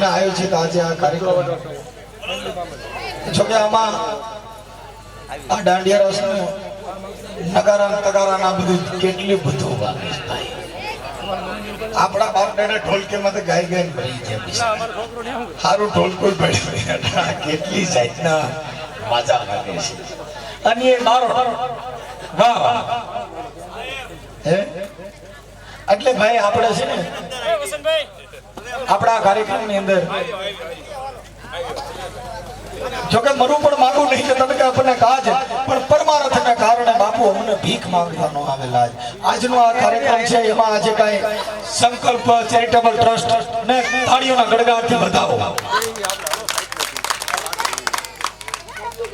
ને, આયોજિત આજે આ કાર્યક્રમ. જોકે આમાં આ દાંડિયા રસ નગારા તગારા બધું કેટલું બધું વાગે આપણા બાપ દાદા ઢોલકીમાં તો ગાય ગાય ભરી છે સારું ઢોલકો ભરી કેટલી જાતના મજા લાગે છે. અને એ મારો વાહ. હે? એટલે ભાઈ, આપણે છે ને આપણા કાર્યક્રમની અંદર. જોકે મરું પણ માંગુ નહીં કે તમે કે આપણને કાજ, પણ પરમાર્થના કારણે બાપુ અમને ભીખ માંગવાનો આવેલા આજનો આ કાર્યક્રમ છે, એમાં આજે કાંઈ સંકલ્પ, ચેરિટેબલ ટ્રસ્ટ ને તાળીઓના ગડગડાટથી વધાવો.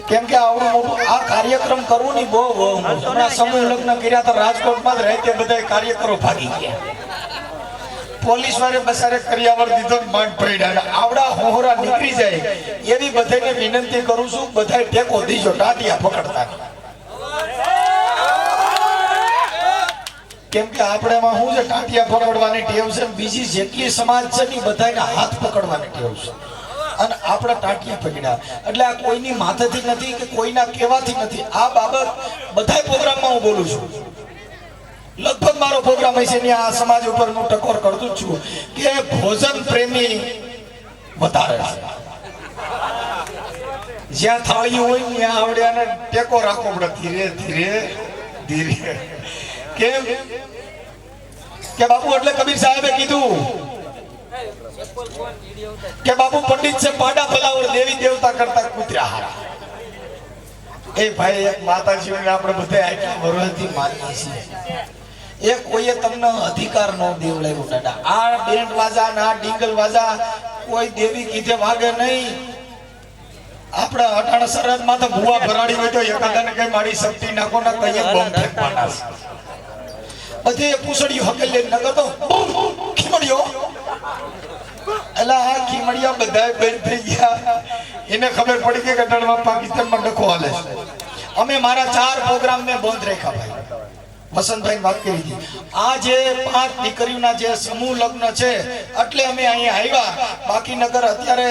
કેમ કે આવડું મોટું આ કાર્યક્રમ કરવું ની બહુ હમણાં સમૂહ લગ્ન કર્યા તો રાજકોટમાં જ રહે તે બધા કાર્યકરો ભાગી ગયા. પોલીસ વાળે બસારે કરિયાવર દીધો માંડ પડ્યા આવડા હોહરા નીકળી જાય. એવી બધાને વિનંતી કરું છું, બધાય ટેકો દીજો ટાટિયા પકડતા. કેમ કે આપણે એમાં શું છે, ટાટિયા પકડવાની ટેવ છે બીજી જેટલી સમાજ છે ને બધાને હાથ પકડવાની ટેવ છે. અને આપણા ટાટિયા પકડ્યા. એટલે આ કોઈની માથેથી નથી કે કોઈના કહેવાથી નથી. આ બાબત બધા પ્રોગ્રામમાં હું બોલું છું. લગભગ મારો પ્રોગ્રામ હશે ને આ સમાજ ઉપર હું ટકોર કરતો છું કે ભોજન પ્રેમી વધારે જ્યાં થાળી હોય ત્યાં આવડે અને ટેકો રાખવો પડે ધીરે ધીરે ધીરે. કેમ? કે બાપુ એટલે કબીર સાહેબે કીધું કે બાપુ પંડિત છે, પાડા ફલાવર દેવી દેવતા કરતા કૂતરા હારા. એ ભાઈ એક માતાજીને આપણે બધા આટલા વર્ષથી માનીએ છીએ. એ કોઈએ તમને અધિકાર ન દેવડાવ્યો દાદા આ બેન્ડ વાજા ના ડીંગલ વાજા કોઈ દેવી કીધે વાગે નહીં. આપણે સરહદમાં તો ભૂવા ભરાડી હોય તો એકાદાને કઈ મારી શક્તિ નાખો ના કઈ બોમ્બ ફેંકવાના બધે પૂછડ્યું હકેલે નગર તો ખીમડ્યો એલા હા ખીમડિયા બધા બેન થઈ ગયા. એને ખબર પડી કે પાકિસ્તાન પાકિસ્તાનમાં ડખો હાલે અમે મારા ચાર પ્રોગ્રામ મેં બંધ રાખ્યા ભાઈ. વસંતભાઈ વાત કરી હતી. આ જે પાંચ દીકરીઓના જે સમૂહ લગ્ન છે, એટલે અમે અહીંયા આવ્યા. બાકી નગર અત્યારે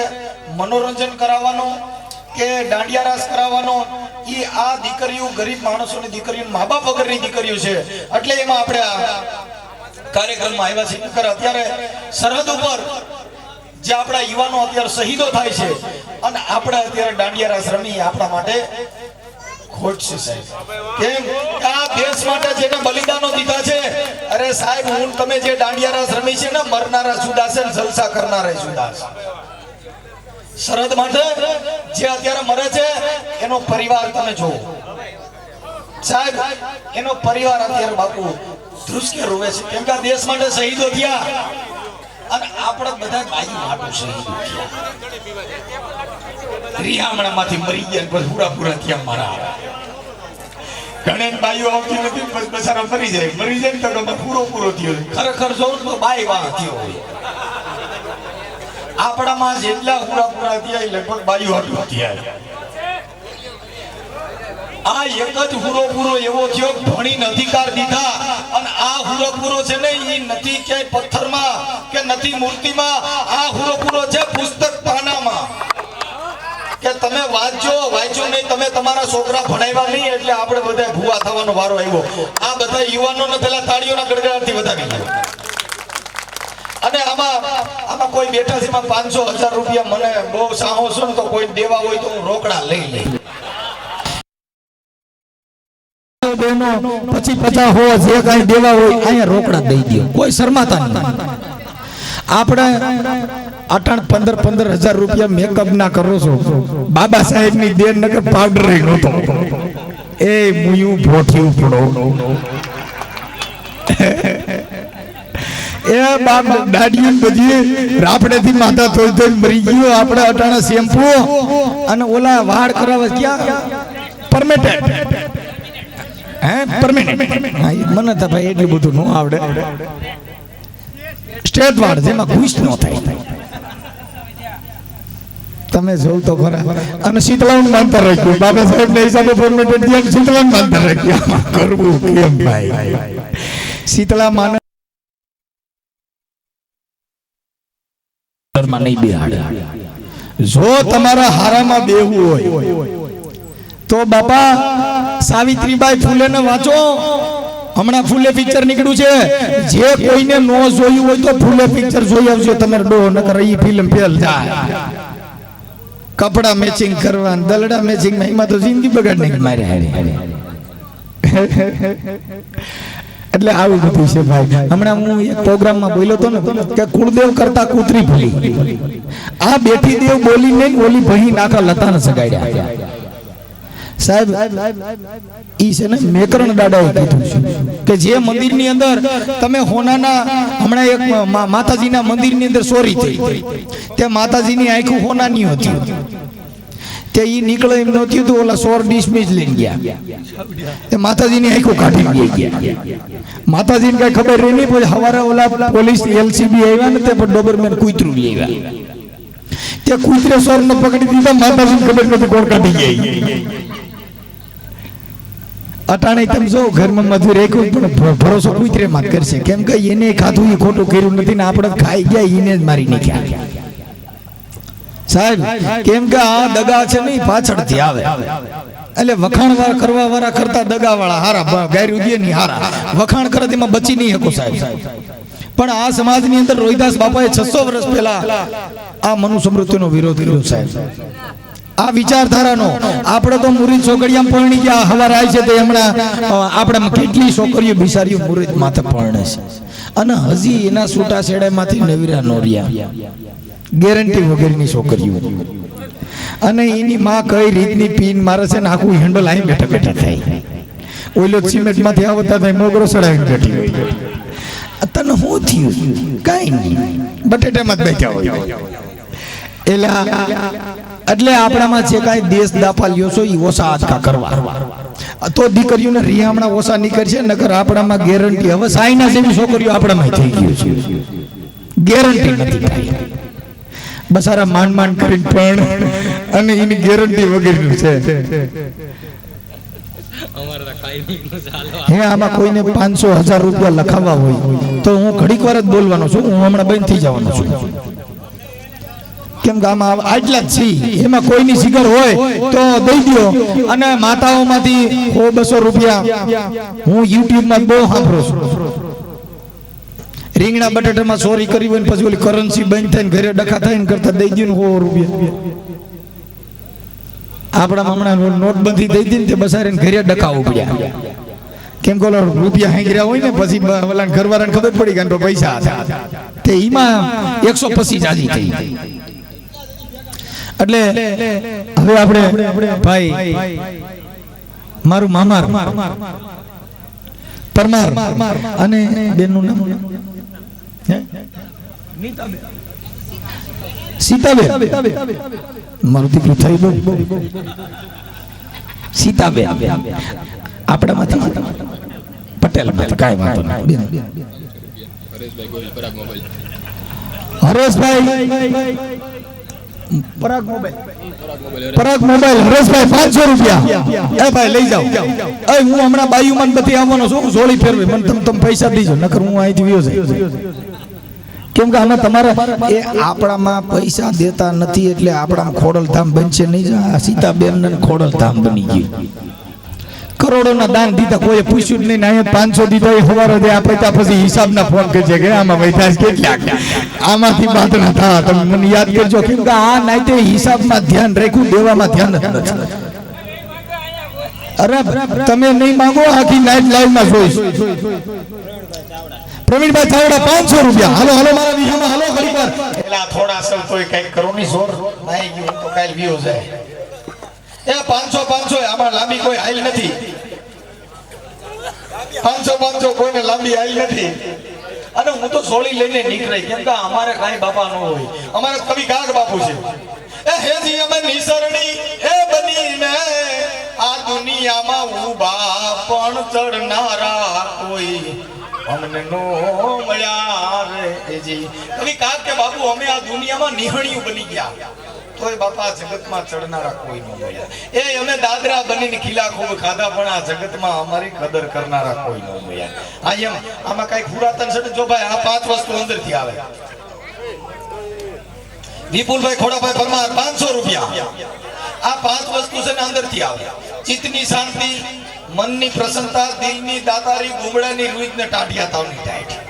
મનોરંજન કરાવવાનો કે દાંડિયા રાસ કરાવવાનો એ આ દીકરીઓ ગરીબ માણસોની દીકરીઓ મા બાપ વગરની દીકરીઓ છે. એટલે એમાં આપણે આ કાર્યક્રમમાં આવ્યા છે નગર અત્યારે સરહદ ઉપર જે આપણા યુવાનો અત્યારે શહીદો થાય છે, અને આપણે અત્યારે દાંડિયા રાસ રમી આપણા માટે. ખોટ સાહેબ. કેમ? આ દેશ માટે જેને બલિદાનો દીધા છે, અરે સાહેબ, હું તમે જે દાંડિયા રાસ રમી છે ને, મરનારા જુદા છે જલસા કરનારા જુદા છે. સરહદ માટે જે અત્યારે મરે છે, એનો પરિવાર તમે જુઓ. સાહેબ, એનો પરિવાર અત્યારે બાપુ ધ્રુસકે રોવે છે. કેમ કે આ દેશ માટે શહીદો થયા અને આપણે બધા બાજુ માટે શહીદો થયા રિયામણામાંથી મરી ગયા પૂરા પૂરા થયા મારા ઘણી બાઈઓ આવતી નથી બસ બચારા મરી જાય. મરી જાય તો ગમે પૂરો પૂરો થયો ખરેખર જોઉં તો બાઈ વાહ થયો આપણામાં જેટલા પૂરા પૂરા થયા લગભગ બાઈઓ હાટું થયા આ એક જ હુરો પૂરો એવો થયો, ભણી નદીકાર દીધા. અને આ હુરો પૂરો છે ને એ નથી ક્યાંય પથ્થરમાં કે નથી મૂર્તિમાં. આ હુરો પૂરો છે પુસ્તક પાનામાં. કે તમે વાંચો વાંચો નહીં, તમે તમારા છોકરા ભણાવ્યા નહીં એટલે આપણે બધા ભૂવા થવાનો વારો આવ્યો. આ બધા યુવાનોને પેલા તાળીઓના ગડગડાટથી વધાવી દો અને આમાં આમાં કોઈ બેઠા છે પાંચસો હજાર રૂપિયા મને બહુ સાહો છું તો કોઈ દેવા હોય તો હું રોકડા લઈ લઈ પછી આપણે અટાણ પંદર પંદર હજાર રૂપિયા મેકઅપ ના કરો છો. બાબા સાહેબની દેન નગર પાવડર નહોતો. એ મુયું ભોઠ્યું પડો એ બાપ દાડિયું બધી રાપડેથી માથા થોઈ થોઈ મરી ગયો આપણે અટાણા શેમ્પુ અને ઓલા વાળ કરાવે ક્યાં? પરમેટેડ હે પરમેનન્ટ મને તો ભાઈ એટલું બધું ન આવડે. સ્ટેટ વાળ જેમાં ઘૂસ ન થાય. તમે જોવ તો ખરા. અને શીતળાનું માનતા રાખ્યું. બાબા સાહેબ ને હિસાબે પરમેનન્ટ ત્યાં શીતળાનું માનતા રાખ્યું. કરવું કેમ ભાઈ? શીતળા માન ફોર્ચ્યુનરમાં નહીં બેહાડે. જો તમારા હારામાં બેહવું હોય તો બાપા સાવિત્રીબાઈ ફૂલેને વાંચો. હમણાં ફૂલે પિક્ચર નીકળ્યું છે. જે કોઈને નો જોયું હોય તો ફૂલે પિક્ચર જોઈ આવજો. તમે ડો નકર એ ફિલ્મ ફેલ જાય કપડા મેચિંગ કરવા દલડા મેચિંગ એમાં તો જિંદગી બગાડ મારે હારે. એટલે આવું બધું છે ભાઈ. હમણાં હું એક પ્રોગ્રામમાં બોલ્યો હતો ને, કે કુળદેવ કરતા કૂતરી ભૂલી આ બેઠી દેવ બોલી નહીં બોલી ભહી નાખા ન સગાડ્યા. સાહેબ, ઈ છે ને મેકરણ દાદાએ કીધું કે જે મંદિરની અંદર તમે હોનાના, હમણાં એક માતાજીના મંદિરની અંદર ચોરી થઈ તે માતાજીની આંખું હોનાની હતી. તે ઈ નીકળે એમ નહોતી તો ઓલા સોર ડિસમિસ લઈને ગયા. તે માતાજીની આંખો કાઢી ગયા. માતાજીને કઈ ખબર રહી નહીં, પછી હવારે ઓલા પોલીસ એલસીબી આવ્યા ને તે પણ ડોબરમેન કૂતરું લઈ આવ્યા. તે કૂતરે સોરને પકડી દીધા, માતાજીને ખબર નથી કોણ કાઢી ગઈ અટાણે તમે જો ઘરમાં મજૂર એક પણ ભરોસો કુતરે માં કરશે. કેમ કે એને ખાધું, એ ખોટું કર્યું નથી ને આપણે ખાઈ ગયા, એને જ મારી નાખ્યા. સાહેબ, કેમ કે આ દગા છે નહીં પાછળથી આવે. એટલે વખાણ કરવા વાળા કરતા દગા વાળા હારા ગાયરું દે નહીં હારા. વખાણ કરે તેમાં બચી નહીં શકો સાહેબ. પણ આ સમાજની અંદર રોહિદાસ બાપાએ છસો વર્ષ પહેલા આ મનુ સમૃદ્ધિનો વિરોધ કર્યો સાહેબ. આ વિચારધારાનો. આપણે તો મુરીદ છોકરીયા પરણી ગયા, હવાર આવી છે તે હમણાં આપણે કેટલી છોકરીઓ બિસારીઓ મુરીદ માથે પરણે છે. અને હજી એના છૂટા છેડામાંથી નવીરા નોરિયા ગેરંટી વગેરેની છોકરીઓ. અને એની માં કઈ રીતની પીન મારે છે ને આખું હેન્ડલ અહીં બેઠા બેઠા થાય. ઓઈલો સિમેન્ટમાંથી આવતા થાય, મોગરો સડાવીને બેઠી હોય. તને શું થયું? કઈ નહીં. બટેટામાં જ બેઠા હોય. એલા એટલે આપણામાં જે કાંઈ દેશ દાફાલ્યો છો એ ઓછા આજકા કરવા. તો દીકરીઓને રિયામણા ઓછા નીકળશે, નકર આપણામાં ગેરંટી. હવે સાઈના જેવી છોકરીઓ આપણામાં થઈ ગયું છે. ગેરંટી નથી થઈ બસારા માંડ માંડ કરીને પણ અને એની ગેરંટી વગેરેનું છે. હે, આમાં કોઈને પાંચસો હજાર રૂપિયા લખાવવા હોય, તો હું ઘડીક વાર જ બોલવાનો છું. હું હમણાં બંધ થઈ જવાનો છું. કેમ કે આમાં આટલા જ છે. એમાં કોઈની જીગર હોય તો દઈ દો અને માતાઓમાંથી સો બસો રૂપિયા હું યુટ્યુબમાં બહુ સાંભળું છું. રીંગણા બટાટામાં ચોરી કરી હોય પછી ઓલી કરન્સી બંધ થઈને ઘરે ડખા થઈને કરતા દઈ દઉં હો રૂપિયા. આપણા હમણાં નોટબંધી દઈ દઈને તે બસારે ઘરે ડખા ઉપડ્યા કેમ કે રૂપિયા હાંગર્યા હોય ને પછી ઓલા ઘરવાળાને ખબર પડી ગયા પૈસા તે એમાં એકસો પચીસ આજી થઈ. એટલે હવે આપણે ભાઈ, મારું મામા પરમાર અને બેનનું નામ? સીતાબેન. મારું દીકરું થઈ બહુ સીતાબેન. આપણામાંથી પટેલ કાંઈ વાંધો નહીં. હરેશભાઈ. પરાગ મોબાઈલ. પરાગ મોબાઈલ હરેશભાઈ પાંચસો રૂપિયા. એ ભાઈ લઈ જાઓ. એ હું હમણાં બાયુ મન બધી આવવાનો છું. જોડી ફેરવી. મને તમે તમે પૈસા દીજો નકર હું અહીંથી વ્યો જાય. કેમ કે આમાં તમારા એ આપણામાં પૈસા દેતા નથી એટલે આપણામાં ખોડલધામ બનશે નહીં. આ સીતાબેન ને ખોડલધામ બની ગયું. કરોડોના દાન દીધા કોઈ પૂછ્યું જ નહીં અહીંયા પાંચસો દીધા, એ હવારે દે આપણે ત્યાં પછી હિસાબના ફોન કરજે કે આમાં વૈધા કેટલા આમાંથી વાત ના થા. તમે મને યાદ કરજો કેમ કે આ નાઈતે હિસાબમાં ધ્યાન રાખ્યું, દેવામાં ધ્યાન નથી. અરે, તમે નહીં માંગો, આખી નાઈટ લાઈવમાં જોઈશ. પ્રવીણભાઈ ચાવડા પાંચસો રૂપિયા. હાલો હાલો, મારા વિહામાં. હાલો ઘડી પર પેલા થોડા અસલ તોય કંઈક કરો ની જોર. નાઈ ગયું તો કાલ વ્યૂ જાય. એ, પાંચસો પાંચસો આમાં લાંબી કોઈ હાલ નથી પાંચસો પાંચસો કોઈને લાંબી આવી નથી. અને હું તો સોળી લઈને નીકળી. કેમ કે અમારે કાંઈ બાપા ન હોય. અમારે કવિ કાગ બાપુ છે. એ હેજી અમે નિસરણી. એ બનીને આ દુનિયામાં ઊભા પણ ચડનારા કોઈ. અમને નો મળ્યા રે એજી. કવિ કાક કે બાપુ, અમે આ દુનિયામાં નિહણિયું બની ગયા. તોય બાપા જગતમાં ચડનારા કોઈ ન મળ્યા એ અમે દાદરા બનીને ખીલા ખૂબ ખાધા, પણ આ જગતમાં અમારી કદર કરનારા કોઈ ન મળ્યા આ એમ. આમાં કઈ પુરાતન છે જો ભાઈ, આ પાંચ વસ્તુ અંદરથી આવે. વિપુલભાઈ ખોડાભાઈ પરમાર, પાંચસો રૂપિયા. આ પાંચ વસ્તુ છે ને અંદરથી આવે. ચિત્તની શાંતિ, મનની પ્રસન્નતા, દિલની દાતારી, ગુમડાની રૂજ ને ટાઢિયા તાવની ટાઈટ.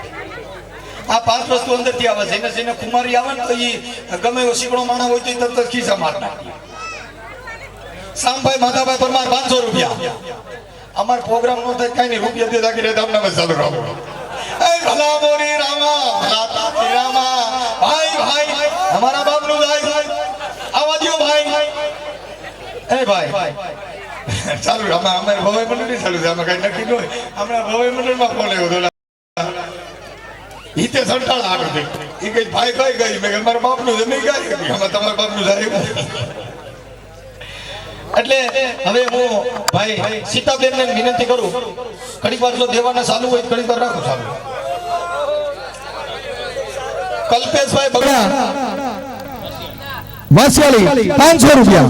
આ પાંચ વસ્તુ અંદરથી આવે. છે એને જેને કુમારી આવે ને તો એ ગમે એવો શીકણો માણસ હોય તો એ તરત ખીસા માર સામભાઈ માધાભાઈ પરમાર પાંચસો રૂપિયા. અમાર પ્રોગ્રામ નો થાય કઈ નહીં. રૂપિયા દે રાખી રહેતા અમને ચાલુ રાખો. રામા ભલા ભાઈ ભાઈ અમારા બાપનું ભાઈ. આવા દ્યો ભાઈ. ભાઈ. ચાલુ, અમે અમે ભવાઈ મંડળ ચાલુ છે. અમે કઈ નક્કી ન હોય. હમણાં ભવાઈ મંડળમાં ફોન આવ્યો? ઈતે સંટાળ આગળ છે ઈ કઈ ભાઈ કઈ ગઈ. મેં મારા બાપનું છે મેં કઈ અમે તમારા બાપનું જાય એટલે હવે હું ભાઈ સીતાબેન ને વિનંતી કરું, ઘડીક વાર જો દેવાના ચાલુ હોય ઘડીક વાર રાખો ચાલુ. કલ્પેશભાઈ બગડા. વાસિયાળી પાંચસો રૂપિયા.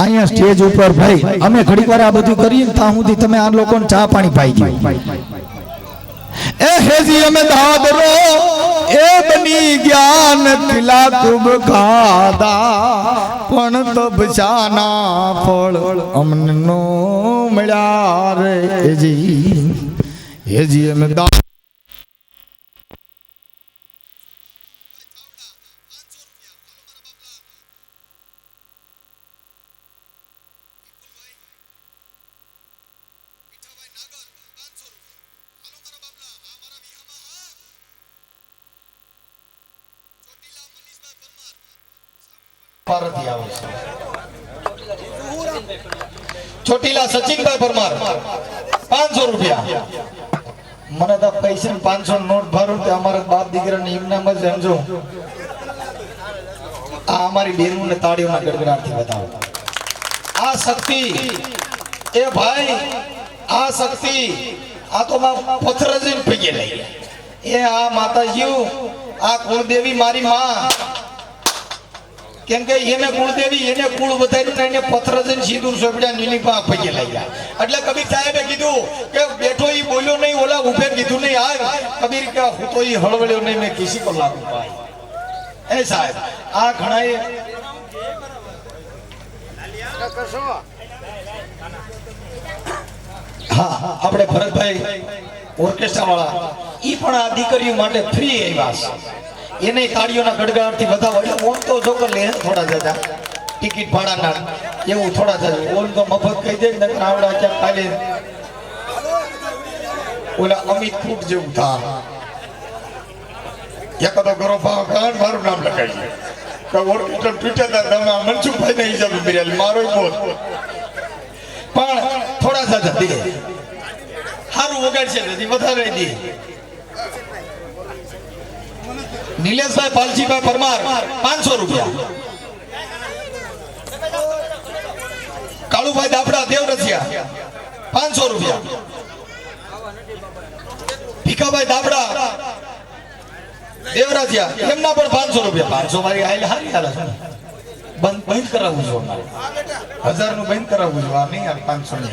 અહીંયા સ્ટેજ ઉપર ભાઈ, અમે ઘડીક વાર આ બધું કરીએ ને ત્યાં સુધી તમે આ લોકોને ચા પાણી પાઈ ગયું એ હેજી, અમે દાદરો, એ બની જ્ઞાન તિલા તુબ ખાધા, પણ તબ ચાના ફળ અમને નો મળ્યા રે. હેજી હેજી, અમે પારથી આવે છે. ચોટીલા સચિનભાઈ પરમાર, પાંચસો રૂપિયા. મને તો પૈસા પાંચસો નોટ ભરું તે અમારા બાપ દીકરાને એમનામાં જ સમજો. આ અમારી બેનું ને તાળીઓના ગડગડાટથી બતાવો. આ શક્તિ, એ ભાઈ, આ શક્તિ, આ તો પથ્થર પગે લઈ એ આ માતાજીઓ, આ કુળદેવી મારી માં કેમ કે એને કુળદેવી એને કુળ વધારી એને પથ્થર જઈને સિંદૂર સોપડ્યા નીલી પા પગે લઈ ગયા એટલે કબીર સાહેબે કીધું કે બેઠો એ બોલ્યો નહીં ઓલા ઉભે કીધું નહીં આ કબીર કે હું તો એ હળવળ્યો નહીં મેં કિસી કો લાગુ પાઈ એ સાહેબ આ ઘણાએ હા હા, આપણે ભરતભાઈ ઓર્કેસ્ટ્રા વાળા એ પણ આ દીકરીઓ માટે ફ્રી આવ્યા છે. એને તાળીઓના ગડગડાટથી વધાવો એટલે ઓમ તો જોકર લે થોડા જતા ટિકિટ ભાડાના. એવું થોડા જજા ઓમ તો મફત કહી દે ને આવડા ક્યાં કાલે ઓલા અમિત ફૂટ જેવું થા. એકાદો ગરો ભાવ મારું નામ લખાઈ કે તૂટ્યા હતા તમે મનસુખભાઈ ને હિસાબે મિર્યા મારો બોલ પણ થોડા જજા દે સારું વગાડશે નથી વધારે દે નિલેશભાઈ પાલજીભાઈ પરમાર, પાંચસો રૂપિયા. કાળુભાઈ દાફડા દેવરસિયા પાંચસો રૂપિયા. ભીખાભાઈ દાફડા દેવરાજિયા એમના પણ પાંચસો રૂપિયા. પાંચસો મારી આયેલ હારી ચાલે બંધ બંધ કરાવવું છું હજારનું બંધ કરાવવું છું. આ નહીં પાંચસો ની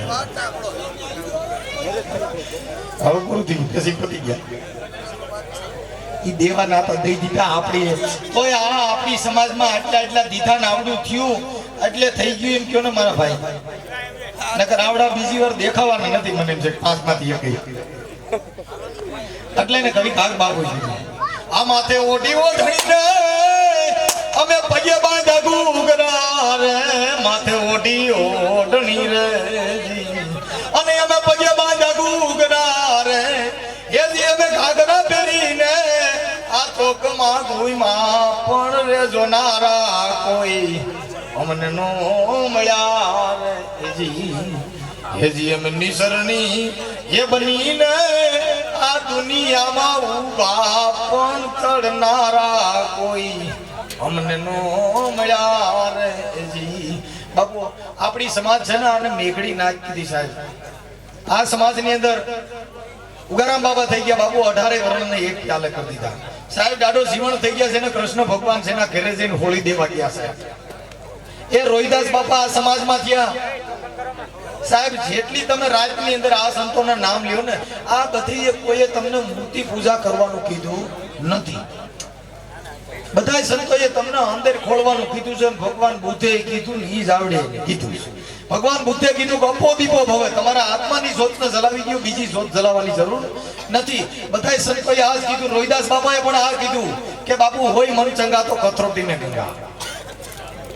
હવે પૂરું થયું પછી પતી ગયા. ઈ દેવાના તો દઈ દીધા આપણે કોઈ આ આપણી સમાજમાં આટલા આટલા દીધા ને આવડું થયું, એટલે થઈ ગયું એમ કયો ને મારા ભાઈ? નકર આવડા બીજી વાર દેખાવાના નથી મને એમ છે કે માંથી એક એટલે ને કવિ કાગ બાબુ છે. આ માથે ઓઢી ઓઢણી રે અમે પગે બાંધા ગુગરા રે, માથે ઓઢી ઓઢણી રે. આ ચોકમાં ધોઈમાં પણ રે જોનારા કોઈ. અમને નો મળ્યા રે જી હેજી એમ નિસરણી એ બનીને આ દુનિયામાં ઊભા પણ ચડનારા કોઈ. અમને નો મળ્યા રે જી બાપુ, આપણી સમાજ છે ને આને મેઘડી નાખી દીધી સાહેબ. આ સમાજની અંદર ઉગારામ બાબા થઈ ગયા. બાપુ, અઢારે વર્ણને એક ચાલે કરી દીધા. સાહેબ દાડો જીવણ થઈ ગયા છે ને, કૃષ્ણ ભગવાન છે એના ઘરે જઈને હોળી દેવા ગયા સાહેબ એ રોહિદાસ બાપા આ સમાજમાં થયા. સાહેબ, જેટલી તમે રાજની અંદર આ સંતોના નામ લ્યો ને, આ બધી કોઈએ તમને મૂર્તિ પૂજા કરવાનું કીધું નથી. બધા સંતોએ તમને અંદર ખોલવાનું કીધું છે ભગવાન બુદ્ધે કીધું ને જ આવડે કીધું છે. ભગવાન બુદ્ધે કીધું કે અપો ભવે. તમારા આત્માની શોધને જલાવી ગયું બીજી જોત જલાવવાની જરૂર નથી. બધા સંતોએ આ જ કીધું, રોહિદાસ બાબાએ પણ આ કીધું કે બાપુ, હોય મન ચંગા તો કથરોટીને ગંગા.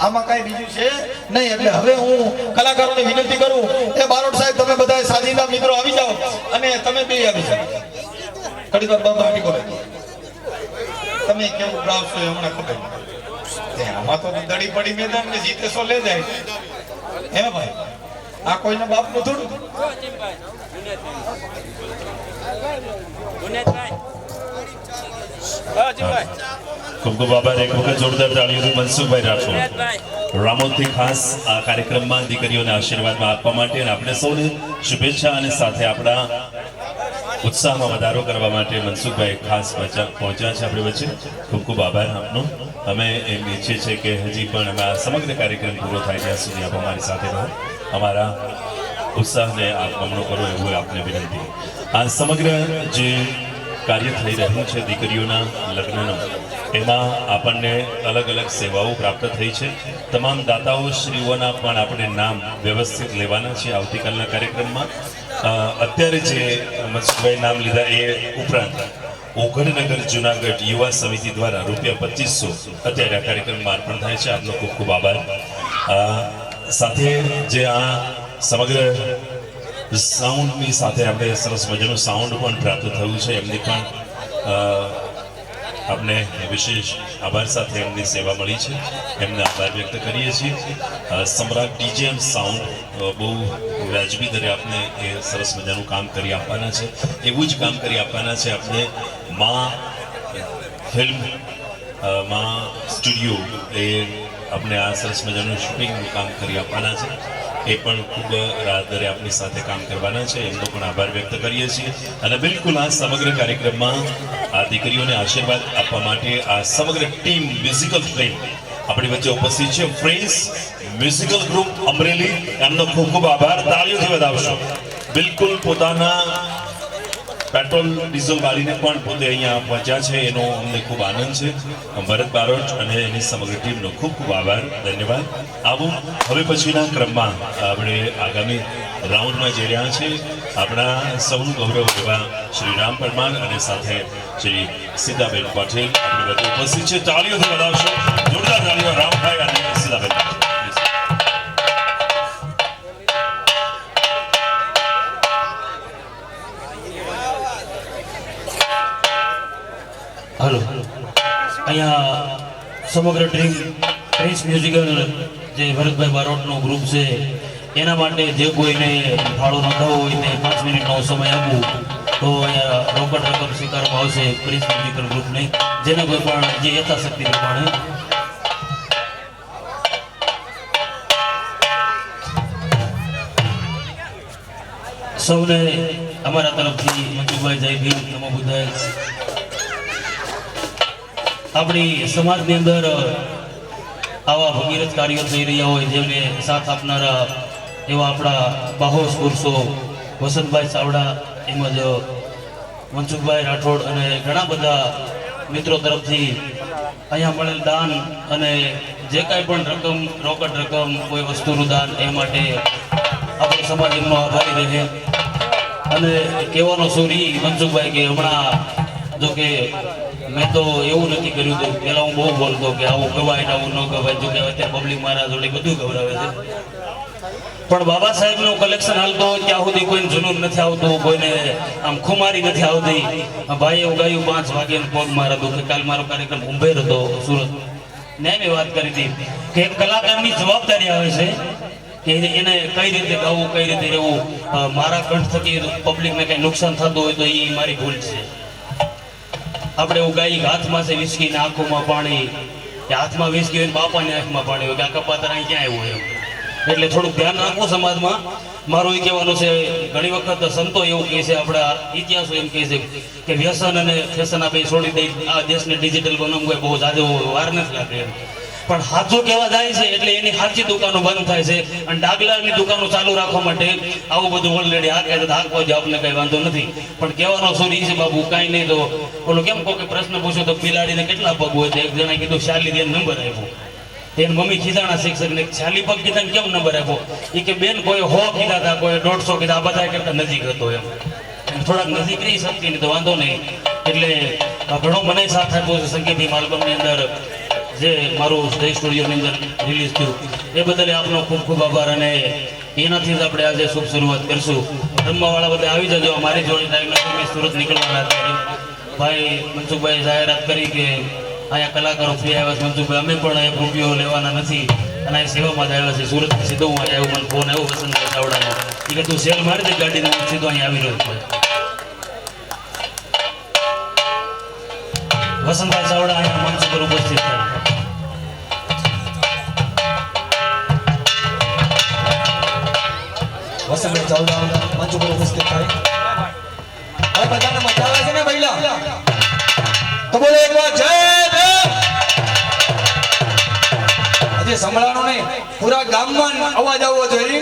આમાં કઈ બીજું છે નહીં. એટલે હવે હું કલાકારોને વિનંતી કરું, એ બારોટ સાહેબ, તમે બધા સાજીદા મિત્રો આવી જાઓ અને તમે બે આવી જાઓ. ઘડી વાર બાબા હાટી બોલે. તમે કેવું એ હમણાં ખબર. આમાં તો દડી પડી મેદાન ને જીતે સો લે જાય. હે ભાઈ? આ કોઈના થોડું? તાળીઓથી મનસુખભાઈ રાઠોડ. રામોદથી ખાસ આ કાર્યક્રમમાં દીકરીઓને આશીર્વાદમાં આપવા માટે આપણે સૌને શુભેચ્છા અને સાથે આપણા ઉત્સાહમાં વધારો કરવા માટે મનસુખભાઈ ખાસ પહોંચ્યા છે આપણી વચ્ચે. ખૂબ ખૂબ આભાર આપનો. અમે એમ ઈચ્છીએ છીએ કે હજી પણ અમે આ સમગ્ર કાર્યક્રમ પૂરો થાય ત્યાં સુધી આપ અમારી સાથે રહો. અમારા ઉત્સાહને આપ બમણો કરો એવું આપને વિનંતી. આ સમગ્ર જે કાર્ય થઈ રહ્યું છે દીકરીઓના લગ્નનું, એમાં આપણને અલગ અલગ સેવાઓ પ્રાપ્ત થઈ છે. તમામ દાતાઓ શ્રીઓના પણ આપણે નામ વ્યવસ્થિત લેવાના છે આવતીકાલના કાર્યક્રમમાં. અત્યારે જે મનસુખભાઈ નામ લીધા એ ઉપરાંત ઓગણનગર જુનાગઢ યુવા સમિતિ દ્વારા રૂપિયા પચીસો અત્યારે આ કાર્યક્રમમાં અર્પણ થાય છે. આપનો ખૂબ ખૂબ આભાર. સાથે જે આ સમગ્ર સાઉન્ડની સાથે આપણે સરસ મજાનું સાઉન્ડ પણ પ્રાપ્ત થયું છે. એમની પણ આપણે વિશેષ આભાર સાથે એમની સેવા મળી છે. એમને આભાર વ્યક્ત કરીએ છીએ. સમ્રાટ ડીજેએમ સાઉન્ડ બહુ વ્યાજબી દરે આપને એ સરસ મજાનું કામ કરી આપવાના છે. એવું જ કામ કરી આપવાના છે આપણે મા ફિલ્મમાં સ્ટુડિયો. એ આપણે આ સરસ મજાનું શૂટિંગનું કામ કરી આપવાના છે. એ પણ ખૂબ રાત દરે આપણી સાથે કામ કરવાના છે. એમનો પણ આભાર વ્યક્ત કરીએ છીએ. અને બિલકુલ આ સમગ્ર કાર્યક્રમમાં આ દીકરીઓને આશીર્વાદ આપવા માટે આ સમગ્ર ટીમ મ્યુઝિકલ ટીમ આપણી વચ્ચે ઉપસ્થિત છે. ફ્રેન્ડ્સ મ્યુઝિકલ ગ્રુપ અમરેલી, એમનો ખૂબ ખૂબ આભાર. તાળીઓથી વધાવશો. બિલકુલ પોતાના પેટ્રોલ, ડીઝલ બાળીને પણ પોતે અહીંયા પહોંચ્યા છે. એનો અમને ખૂબ આનંદ છે. ભરત બારોટ અને એની સમગ્ર ટીમનો ખૂબ ખૂબ આભાર. ધન્યવાદ. આવું, હવે પછીના ક્રમમાં આપણે આગામી રાઉન્ડમાં જઈ રહ્યા છે આપણા સૌનું ગૌરવ એવા શ્રી રામ પરમાર અને સાથે શ્રી સીતાબેન પટેલ આપણે વચ્ચે ઉપસ્થિત છે. તાળીઓથી વધાવશો. જોરદાર તાળીઓ, રામભાઈ અને હલો. અહીંયા સમગ્ર ડ્રીમ પ્રિન્સ મ્યુઝિકલ જે ભરતભાઈ બારોટનું ગ્રુપ છે, એના માટે જે કોઈને ફાળો નોંધાવો હોય તે પાંચ મિનિટનો સમય આપવું તો અહીંયા રોકડ રકમ સ્વીકારવામાં આવશે પ્રિન્સ મ્યુઝિકલ ગ્રુપને જેને કોઈ પણ જે યથાશક્તિ પ્રમાણે. સૌને અમારા તરફથી મંજુભાઈ, જય ભીમ, નમો બુદ્ધાય. આપણી સમાજની અંદર આવા ભગીરથ કાર્યો થઈ રહ્યા હોય, જેમને સાથ આપનારા એવા આપણા બાહોશ પુરુષો વસંતભાઈ ચાવડા તેમજ મનસુખભાઈ રાઠોડ અને ઘણા બધા મિત્રો તરફથી અહીંયા મળેલ દાન અને જે કાંઈ પણ રકમ, રોકડ રકમ કોઈ વસ્તુનું દાન એ માટે આપણો સમાજ એમનો આભારી રહે. અને કહેવાનો સોરી મનસુખભાઈ કે હમણાં જો કે મેં તો એવું નથી કર્યું તો પેલા હું બહુ બોલતો કે આવું ગવાય આવું ન ગવાય જો કે અત્યારે પબ્લિક મારા જોડે બધું ગવરાવે છે. પણ બાબા સાહેબનું કલેક્શન હાલતો હોય ત્યાં સુધી કોઈને જુનૂન નથી આવતું, કોઈને આમ ખુમારી નથી આવતી. ભાઈ એવું ગાયું પાંચ વાગે ફોન મારા કે કાલ મારો કાર્યક્રમ ઉંભેર હતો સુરત. ને મેં વાત કરી હતી કે એક કલાકારની જવાબદારી આવે છે કે એને કઈ રીતે ગાવું, કઈ રીતે રહેવું. મારા કંઠ થકી પબ્લિકને કઈ નુકસાન થતું હોય તો એ મારી ભૂલ છે. આપણે એવું ગાય હાથમાં છે વિસ્કી ને આંખોમાં પાણી. કે હાથમાં વિસ્કી હોય બાપાની આંખમાં પાણી હોય. કે આ કપાતર અહીં ક્યાં આવ્યો એમ. એટલે થોડુંક ધ્યાન રાખવું સમાજમાં. મારું એ કહેવાનું છે, ઘણી વખત સંતો એવું કહે છે, આપણા ઇતિહાસો એમ કહે છે કે વ્યસન અને ફેશન આપણે છોડી દઈ, આ દેશને ડિજિટલ બનાવવું બહુ જાજો વાર નથી લાગે એમ. પણ હાથો કેવા જાય છે એટલે એની સાચી દુકાનો બંધ થાય છે અને ડાગલાની દુકાનો ચાલુ રાખવા માટે આવું બધું ઓલરેડી આ કહેતા તો પહોંચે આપને કઈ વાંધો નથી. પણ કહેવાનો શું છે બાબુ કાંઈ નહીં તો બોલો કેમ કોઈ પ્રશ્ન પૂછો તો બિલાડીને કેટલા પગ હોય તો એક જણા કીધું, શાલી દેન નંબર આપ્યો. તેની મમ્મી ખીજાણા શિક્ષકને ચાલી પગ કીધા કેમ નંબર આપ્યો? એ કે, બેન, કોઈ હો કીધા હતા કોઈ દોઢસો કીધા, આ બધા કરતા નજીક હતો એમ. થોડાક નજીક રહી શકતી ને તો વાંધો નહીં. એટલે ઘણો મને સાથ આપ્યો છે સંકેતી માલબમની અંદર. જે મારું જય સ્ટુડિયોની અંદર રિલીઝ થયું. એ બદલ આપનો ખૂબ ખૂબ આભાર અને એનાથી જ આપણે આજે શુભ શરૂઆત કરશું. રમવાવાળા બધા આવી જજો. મારી જોડે ટાઈમ સુરત નીકળવાના ભાઈ મનસુખભાઈ જાહેરાત કરી કે અહીંયા કલાકારો ફ્રી આવ્યા છે. મનસુખભાઈ, અમે પણ અહીંયા રૂપિયો લેવાના નથી અને અહીં સેવામાં જ આવ્યા છે. સુરત સીધો હું આવ્યો. મને ફોન આવ્યો વસંતભાઈ ચાવડાનો એ કે તું સેલ મારી દે ગાડીને. હું સીધો અહીંયા આવી રહ્યો છું. વસંતભાઈ ચાવડા અહીંયા મંચ પર ઉપસ્થિત થાય. વસંત ચાવડા મંચ ઉપર ઉપસ્થિત થાય. હવે બધાને મજા છે ને ભઈલા તો બોલો એકવાર જય દેવ! હજી સંભળાણો નહીં. પૂરા ગામમાં અવાજ આવવો જોઈએ.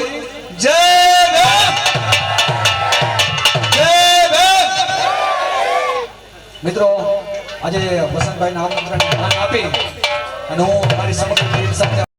જય જય મિત્રો, આજે વસંતભાઈના આમંત્રણને માન આપી અને હું મારી સમગ્ર